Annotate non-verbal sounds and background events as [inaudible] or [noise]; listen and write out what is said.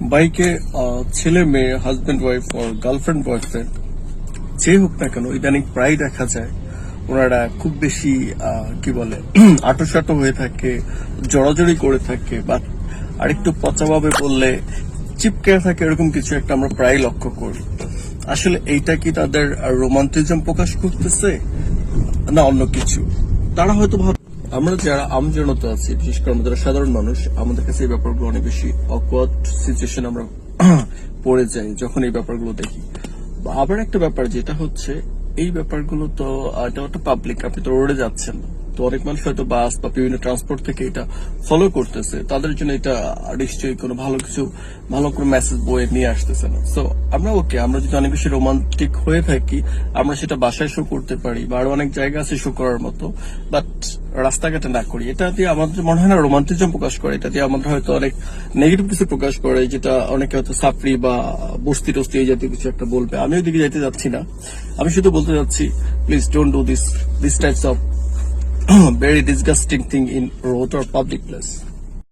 বাইকে ছেলে মেয়ে হাজব্যান্ড ওয়াইফ গার্লফ্রেন্ড বয়ফ্রেন্ড যে হোক না কেন, ইদানিং প্রায় দেখা যায়, ওনারা খুব বেশি কি বলে, [clears throat] আটোসাটো হয়ে থাকে, জড়াজড়ি করে থাকে বা আরেকটু পচাভাবে বললে চিপকে থাকে, এরকম কিছু একটা আমরা প্রায় লক্ষ্য করি। আসলে এইটা কি তাদের রোমান্টিজম প্রকাশ করতেছে? না, অন্য কিছু। তারা হয়তো আমরা যারা আমজনতা আছি, বিশেষ করে আমরা যারা সাধারণ মানুষ, আমাদের কাছে এই ব্যাপারগুলো অনেক বেশি অকওয়ার্ড সিচুয়েশন আমরা [clears throat] পড়ে যাই যখন এই ব্যাপারগুলো দেখি। আবার একটা ব্যাপার যেটা হচ্ছে, এই ব্যাপারগুলো তো এটা পাবলিক আপনি তো রোডে যাচ্ছেন না। তো অনেক মানুষ হয়তো বাস বা বিভিন্ন ট্রান্সপোর্ট থেকে এটা ফলো করতেছে। তাদের জন্য এটা নিশ্চয়ই কোনো ভালো কিছু, ভালো কোনো মেসেজ বয়ে নিয়ে আসতেছে না। সো আমরা ওকে আমরা যদি অনেক বেশি রোমান্টিক হয়ে থাকি, আমরা সেটা বাসায় শো করতে পারি বা আরও অনেক জায়গা আছে শো করার মতো বাট রাস্তাঘাটে না করি। এটা দিয়ে আমাদের মনে হয় না রোমান্টিজম প্রকাশ করে। এটা দিয়ে আমাদের হয়তো অনেক নেগেটিভ কিছু প্রকাশ করে, যেটা অনেকে হয়তো সাপড়ি বা বস্তি টস্তি এই জাতীয় কিছু একটা বলবে। আমি ওইদিকে যাইতে যাচ্ছি না। আমি শুধু বলতে যাচ্ছি please don't do this this types of [clears throat] very disgusting thing in road or public place.